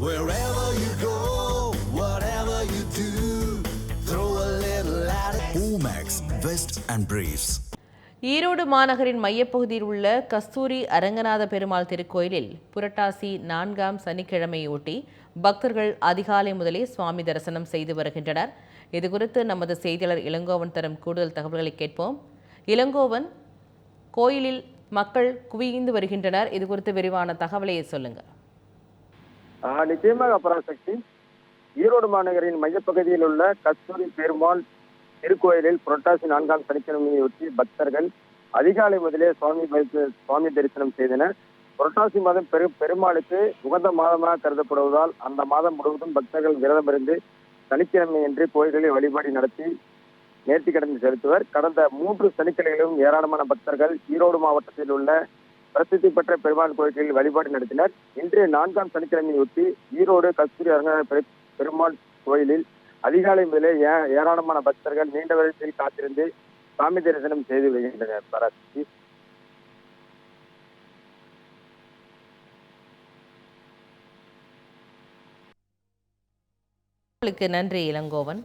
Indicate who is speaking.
Speaker 1: Wherever you go, whatever you do, throw a little at it. Omax, Vest and Briefs.
Speaker 2: Erode மாநகரின் மையப்பகுதியில் உள்ள கஸ்தூரி அரங்கநாத பெருமாள் திருக்கோயிலில் புரட்டாசி நான்காம் சனிக்கிழமையொட்டி பக்தர்கள் அதிகாலை முதலே சுவாமி தரிசனம் செய்து வருகின்றனர் இதுகுறித்து நமது செய்தியாளர் இளங்கோவன் தரும் கூடுதல் தகவல்களை கேட்போம் இளங்கோவன் கோயிலில் மக்கள் குவிந்து வருகின்றனர் இது குறித்து விரிவான தகவலை சொல்லுங்க
Speaker 3: ஆஹ் நிச்சயமாக பராசக்தி ஈரோடு மாநகரின் மையப்பகுதியில் உள்ள கஸ்தூரி பெருமாள் திருக்கோயிலில் புரட்டாசி நான்காம் சனிக்கிழமையொட்டி பக்தர்கள் அதிகாலை முதலே சுவாமி சுவாமி தரிசனம் செய்தனர். புரட்டாசி மாதம் பெரு பெருமாளுக்கு உகந்த மாதமாக கருதப்படுவதால் அந்த மாதம் முழுவதும் பக்தர்கள் விரதமிருந்து சனிக்கிழமை என்று கோயில்களில் வழிபாடு நடத்தி நேர்த்தி கடந்து செலுத்துவர். கடந்த மூன்று சனிக்கிழமைகளிலும் ஏராளமான பக்தர்கள் ஈரோடு மாவட்டத்தில் உள்ள பிரசித்தி பெற்ற பெருமாள் கோயில்களில் வழிபாடு நடத்தினர். இன்று நான்காம் சனிக்கிழமையொட்டி ஈரோடு கஸ்தூரி அரங்கநாத பெரு- பெருமாள் கோயிலில் அதிகாலை முதலே ஏராளமான பக்தர்கள் நீண்ட வரிசையில் காத்திருந்து சாமி தரிசனம் செய்து வருகின்றனர். பராசக்தி
Speaker 2: உங்களுக்கு நன்றி இளங்கோவன்.